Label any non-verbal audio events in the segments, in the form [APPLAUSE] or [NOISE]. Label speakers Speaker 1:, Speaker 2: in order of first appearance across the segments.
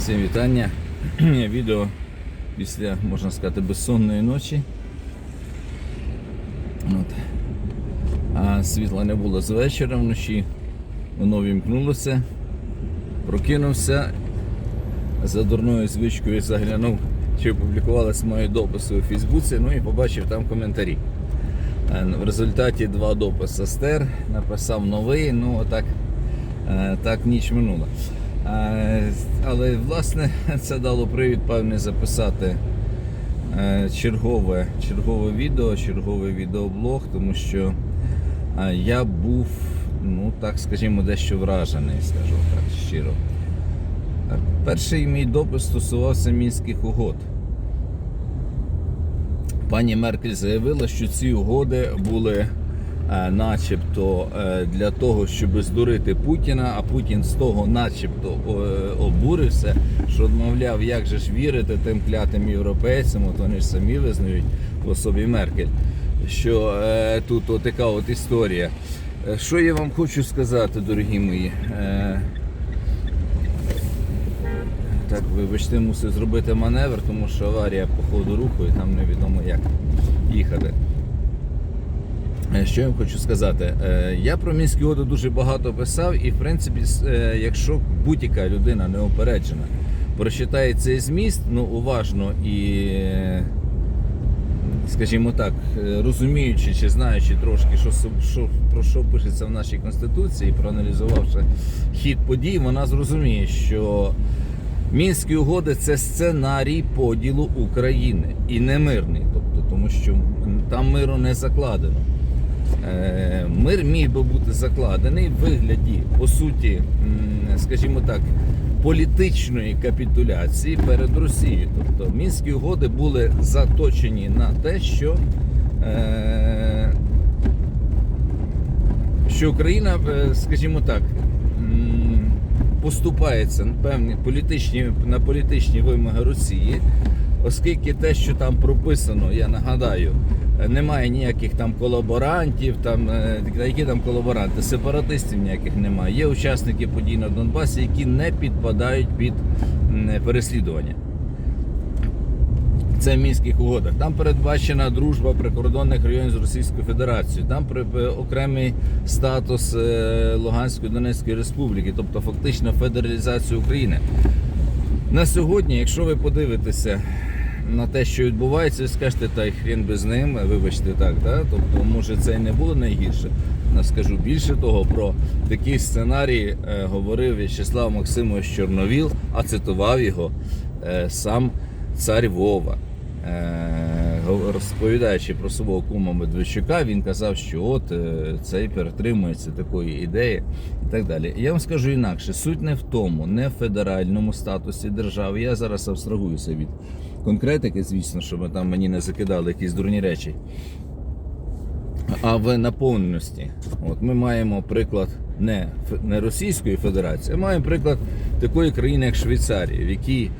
Speaker 1: Всім вітання. [CLEARS THROAT] Відео після, можна сказати, безсонної ночі. От. А світла не було з вечора вночі. Воно вімкнулося. Прокинувся. За дурною звичкою заглянув, чи опублікувалися мої дописи у Фейсбуці, ну і побачив там коментарі. Е, В результаті два дописи стер, написав новий, ну отак е, так ніч минула. Але власне [LAUGHS] це дало привід певний записати е, чергове, чергове відео, черговий відеоблог, тому що е, я був, ну так скажімо, дещо вражений, скажу так щиро. Перший мій допис стосувався мінських угод. Пані Меркель заявила, що ці угоди були начебто е, для того, щоб здурити Путіна, а Путін з того начебто е, обурився, що мовляв, як же ж вірити тим клятим європейцям, от вони ж самі визнають в особі Меркель, що е, тут от така от історія. Е, Що я вам хочу сказати, дорогі мої? Е, так, вибачте, мусив зробити маневр, тому що аварія по ходу руху і там невідомо як їхати. Е, Що я вам хочу сказати? Е, Я про мінські угоди дуже багато писав, і в принципі, е, якщо будь-яка людина неопереджена прочитає цей зміст, ну уважно і, скажімо так, розуміючи чи знаючи трошки, що, що, про що пишеться в нашій конституції, проаналізувавши хід подій, вона зрозуміє, що Мінські угоди це сценарій поділу України і не мирний, тобто, тому що там миру не закладено. Е, Мир міг би бути закладений в вигляді, по суті, скажімо так, політичної капітуляції перед Росією. Тобто мінські угоди були заточені на те, що, е, що Україна, е, скажімо так, поступається на певні політичні на політичні вимоги Росії, оскільки те, що там прописано, я нагадаю, е, немає ніяких там колаборантів, там е, які там колаборанти, сепаратистів ніяких немає. Є учасники подій на Донбасі, які не підпадають під переслідування. Це в мінських угодах. Там передбачена дружба прикордонних районів з Російською Федерацією. Там при- окремий статус е, Луганської Донецької Республіки, тобто фактично федералізацію України. На сьогодні, якщо ви подивитеся на те, що відбувається, скажете, та й хрін би з ним, вибачте так, да? тобто, може, це і не було найгірше. Я скажу більше того, про такий сценарій е, говорив В'ячеслав Максимович Чорновіл, а цитував його е, сам цар Вова. Е, Розповідаючи про свого кума Медведчука, він казав, що от е, цей перетримується такої ідеї і так далі. Я вам скажу інакше: суть не в тому, не в федеральному статусі держави. Я зараз абстрагуюся від конкретики, звісно, щоб там мені не закидали якісь дурні речі. А в наповненості. От ми маємо приклад не, не Російської Федерації, а маємо приклад такої країни, як Швейцарія, в якій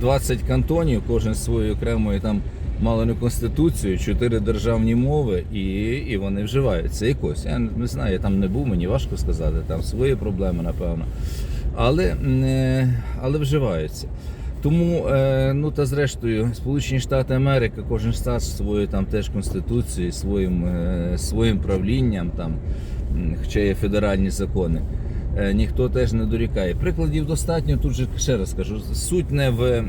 Speaker 1: 20 кантонів, кожен своєю окремою там мало не конституцією, 4 державні мови, і, і вони вживаються якось. Я не знаю, я там не був, мені важко сказати, там свої проблеми, напевно. Але, е, але вживаються. Тому, е, ну та зрештою, Сполучені Штати Америки, кожен штат своєю там теж конституцією, своїм, е, своїм правлінням, там, хоча є федеральні закони, е, ніхто теж не дорікає. Прикладів достатньо, тут же ще раз кажу, суть не в,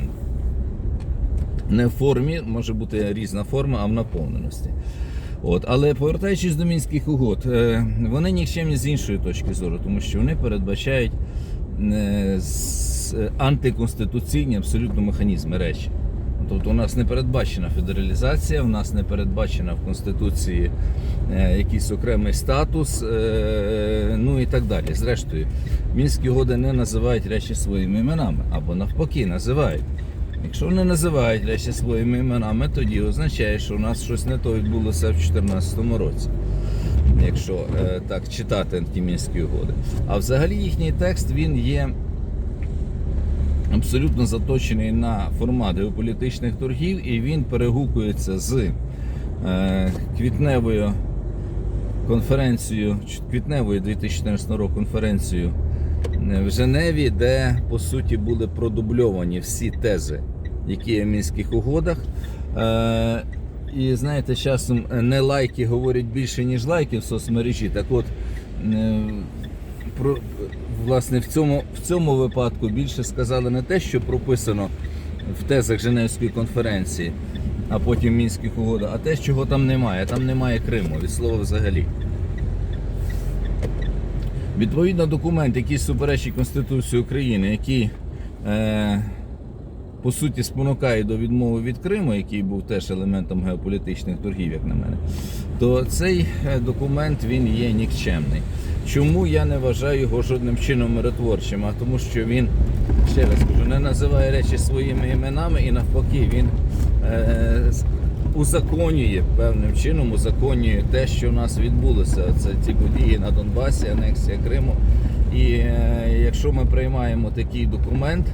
Speaker 1: не в формі, може бути різна форма, а в наповненості. От, але повертаючись до мінських угод, е, вони нікчемні з іншої точки зору, тому що вони передбачають е, е, антиконституційні абсолютно механізми речі. Тобто у нас не передбачена федералізація, у нас не передбачена в Конституції е, якийсь окремий статус, е, ну і так далі. Зрештою, мінські угоди не називають речі своїми іменами або навпаки називають. Якщо вони називають речі своїми іменами, тоді означає, що у нас щось не то відбулося в 2014 році. Якщо е, так читати антимінські угоди. А взагалі їхній текст він є абсолютно заточений на формат геополітичних торгів, і він перегукується з е, квітневою конференцією, квітневою 2014 року конференцією в Женеві, де по суті були продубльовані всі тези, які є в мінських угодах. Е, і знаєте, часом не лайки говорять більше, ніж лайки в соцмережі. Так от, е, про, власне, в цьому, в цьому випадку більше сказали не те, що прописано в тезах Женевської конференції, а потім мінських угодах, а те, чого там немає. Там немає Криму, від слова взагалі. Відповідно, документ, який суперечить Конституції України, який е, по суті спонукає до відмови від Криму, який був теж елементом геополітичних торгів, як на мене, то цей е, документ він є нікчемний. Чому я не вважаю його жодним чином миротворчим? А тому, що він, ще раз кажу, не називає речі своїми іменами і навпаки він е, узаконює певним чином, узаконює те, що у нас відбулося. Це ті події на Донбасі, анексія Криму. І е, якщо ми приймаємо такий документ,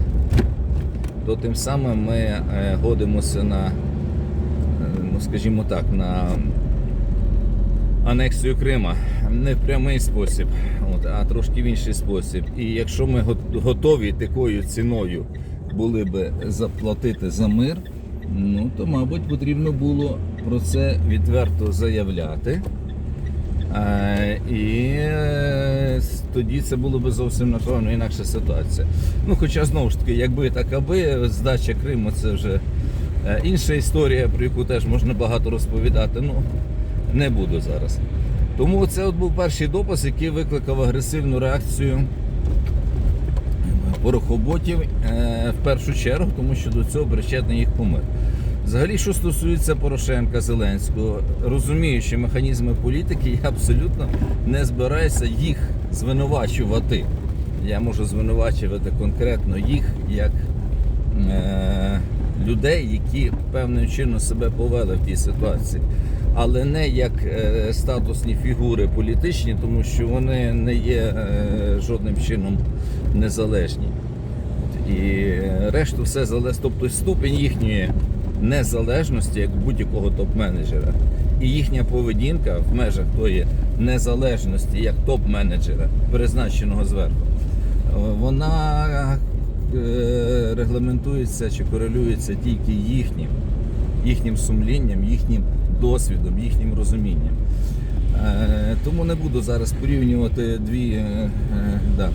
Speaker 1: то тим самим ми е, годимося на, е, ну скажімо так, на анексію Крима не в прямий спосіб, от, а трошки в інший спосіб. І якщо ми готові такою ціною були би заплатити за мир, ну то, мабуть, потрібно було про це відверто заявляти. Е, І е, тоді це було б зовсім напевно інакша ситуація. Ну, хоча знову ж таки, якби так аби, здача Криму це вже е, інша історія, про яку теж можна багато розповідати. Ну, не буду зараз. Тому це от був перший допис, який викликав агресивну реакцію порохоботів в першу чергу, тому що до цього причетний їх помир. Взагалі, що стосується Порошенка Зеленського, розуміючи механізми політики, я абсолютно не збираюся їх звинувачувати. Я можу звинувачувати конкретно їх як е, людей, які певним чином себе повели в тій ситуації. Але не як е, статусні фігури політичні, тому що вони не є е, жодним чином незалежні. І решту все залежить, тобто ступінь їхньої незалежності, як будь-якого топ-менеджера, і їхня поведінка в межах тої незалежності, як топ-менеджера, призначеного зверху, е, вона е, регламентується чи корелюється тільки їхнім, їхнім сумлінням, їхнім досвідом, їхнім розумінням. Е, Тому не буду зараз порівнювати дві. да,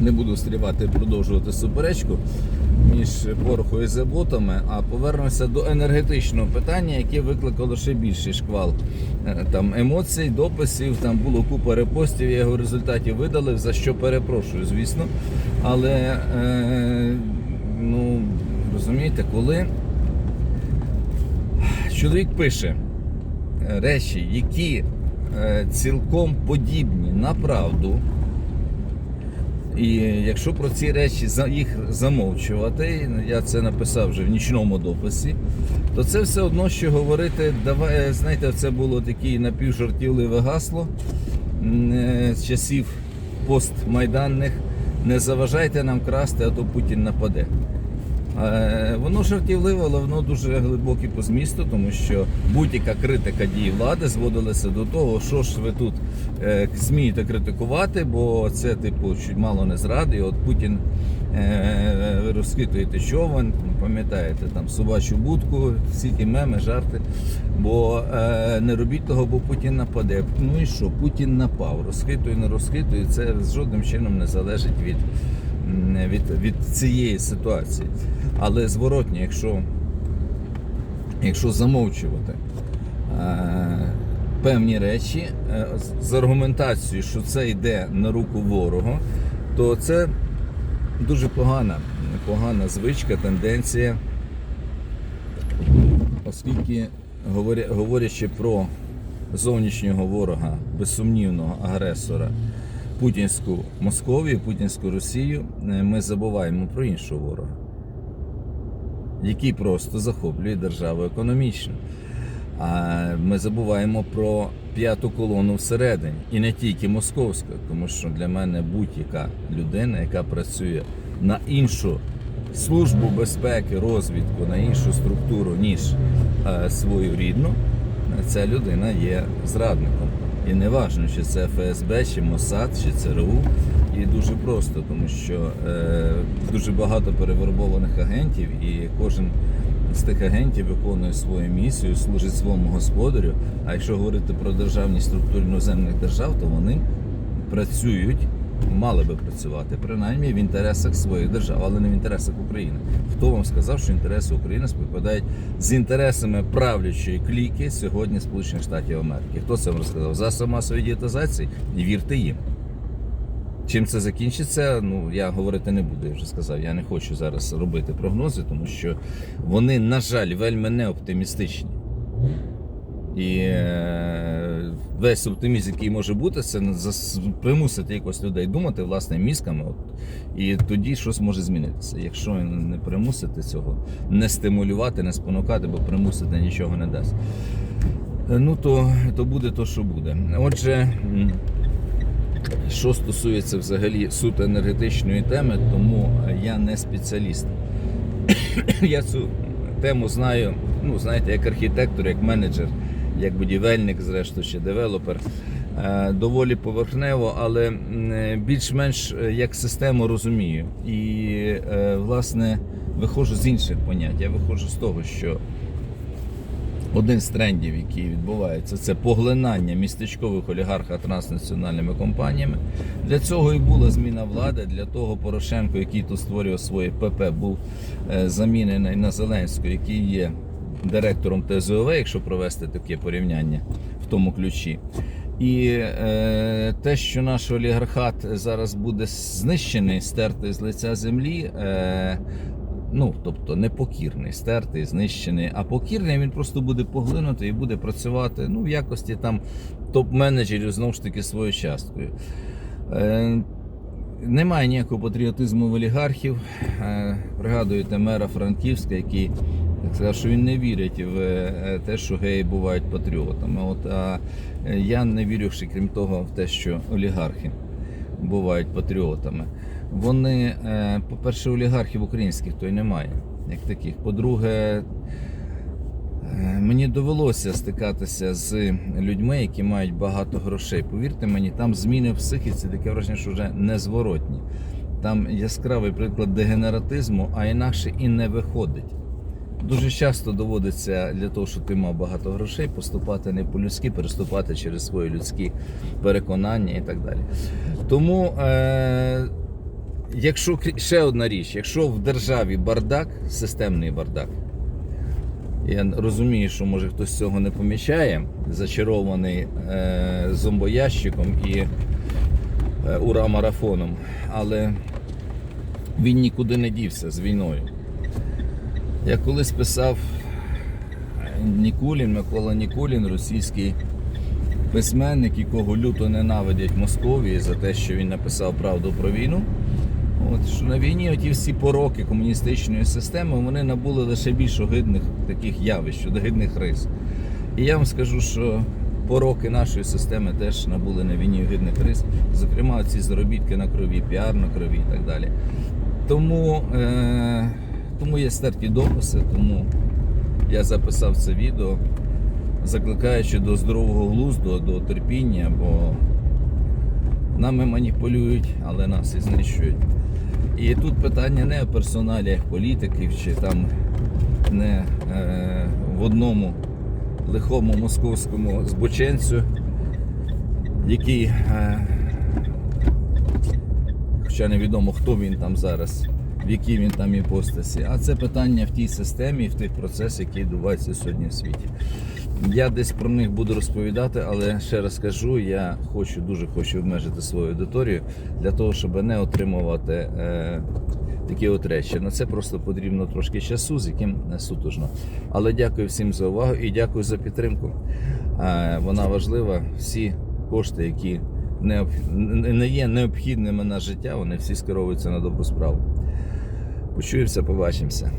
Speaker 1: не буду стрівати продовжувати суперечку між порохою і заботами, а повернуся до енергетичного питання, яке викликало ще більший шквал е, там емоцій, дописів. Там було купа репостів. Я його в результаті видалив, за що перепрошую, звісно. Але е, ну розумієте, коли чоловік пише е, речі, які е, цілком подібні на правду. І якщо про ці речі їх замовчувати, я це написав вже в нічному дописі, то це все одно, що говорити, давай, знаєте, це було таке напівжартівливе гасло е, з часів постмайданних. Не заважайте нам красти, а то Путін нападе. Е, Воно жартівливе, але воно дуже глибоке по змісту, тому що будь-яка критика дії влади зводилася до того, що ж ви тут е, смієте критикувати, бо це, типу, чуть мало не зради. І От Путін е, ви розхитуєте човен, пам'ятаєте, там собачу будку, всі ті меми, жарти. Бо не робіть того, бо Путін нападе. Ну і що? Путін напав, розхитує, не розхитує. Це жодним чином не залежить від від, від цієї ситуації. Але зворотні, якщо, якщо замовчувати е, певні речі е, з- аргументацією, що це йде на руку ворогу, то це дуже погана, погана звичка, тенденція, оскільки говорячи про зовнішнього ворога, безсумнівного агресора, путінську Московію, путінську Росію, е, ми забуваємо про іншого ворога, який просто захоплює державу економічно. А ми забуваємо про п'яту колону всередині, і не тільки московську, тому що для мене будь-яка людина, яка працює на іншу службу безпеки, розвідку, на іншу структуру, ніж е, свою рідну, ця людина є зрадником. І не важно, чи це ФСБ, чи Мосад, чи ЦРУ. І дуже просто, тому що е, дуже багато перевербованих агентів, і кожен з тих агентів виконує свою місію, служить своєму господарю. А якщо говорити про державні структури іноземних держав, то вони працюють, мали би працювати, принаймні в інтересах своїх держав, але не в інтересах України. Хто вам сказав, що інтереси України співпадають з інтересами правлячої кліки сьогодні Сполучених Штатів Америки? Хто це вам розказав? Засоби масової дієтазації? І вірте їм. Чим це закінчиться, ну я говорити не буду, я вже сказав. Я не хочу зараз робити прогнози, тому що вони, на жаль, вельми не оптимістичні. І е, весь оптимізм, який може бути, це примусити якось людей думати власними мізками. От, і тоді щось може змінитися. Якщо не примусити цього, не стимулювати, не спонукати, бо примусити нічого не дасть. Е, Ну то, то буде то, що буде. Отже. Що стосується взагалі суто енергетичної теми, тому я не спеціаліст. [COUGHS] Я цю тему знаю, ну знаєте, як архітектор, як менеджер, як будівельник, зрештою ще девелопер. Е, Доволі поверхнево, але е, більш-менш е, як систему розумію. І е, власне виходжу з інших понять. Я виходжу з того, що один з трендів, який відбувається, це поглинання містечкових олігарха транснаціональними компаніями. Для цього і була зміна влади. Для того Порошенко, який тут створював своє ПП, був е, замінений на Зеленського, який є директором ТЗОВ, якщо провести таке порівняння в тому ключі. І е, те, що наш олігархат зараз буде знищений, стертий з лиця землі. Е, Ну, тобто не покірний, стертий, знищений, а покірний він просто буде поглинутий і буде працювати ну, в якості там топ-менеджерів знову ж таки своєю часткою. Е, немає ніякого патріотизму в олігархів. Е, пригадуєте мера Франківська, який сказав, що він не вірить в е, те, що геї бувають патріотами. От, а е, я не вірю ще, крім того, в те, що олігархи бувають патріотами. Вони, е, по-перше, олігархів українських то й немає, як таких. По-друге, е, мені довелося стикатися з людьми, які мають багато грошей. Повірте мені, там зміни в психіці, таке враження, що вже незворотні. Там яскравий приклад дегенератизму, а інакше і не виходить. Дуже часто доводиться для того, щоб ти мав багато грошей, поступати не по-людськи, переступати через свої людські переконання і так далі. Тому, е, якщо ще одна річ, якщо в державі бардак, системний бардак, я розумію, що може хтось цього не помічає, зачарований е, зомбоящиком і е, ура-марафоном, але він нікуди не дівся з війною. Я колись писав е, Нікулін, Микола Нікулін, російський письменник, якого люто ненавидять Московії за те, що він написав правду про війну. От, що на війні оті всі пороки комуністичної системи вони набули лише більш огидних таких явищ, огидних рис. І я вам скажу, що пороки нашої системи теж набули на війні огидних рис, зокрема ці заробітки на крові, піар на крові і так далі. Тому, е, тому є стерті дописи, тому я записав це відео, закликаючи до здорового глузду, до терпіння, бо нами маніпулюють, але нас і знищують. І тут питання не в персоналіях політиків чи там не е, в одному лихому московському збоченцю, який, е, хоча невідомо, хто він там зараз, в якій він там іпостасі, а це питання в тій системі, в тих процесах, які відбуваються сьогодні в світі. Я десь про них буду розповідати, але ще раз кажу, я хочу дуже хочу обмежити свою аудиторію для того, щоб не отримувати е, такі от речі. На це просто потрібно трошки часу, з яким не сутужно. Але дякую всім за увагу і дякую за підтримку. Е, вона важлива. Всі кошти, які не, не є необхідними на життя, вони всі скеровуються на добру справу. Почуємося, побачимося.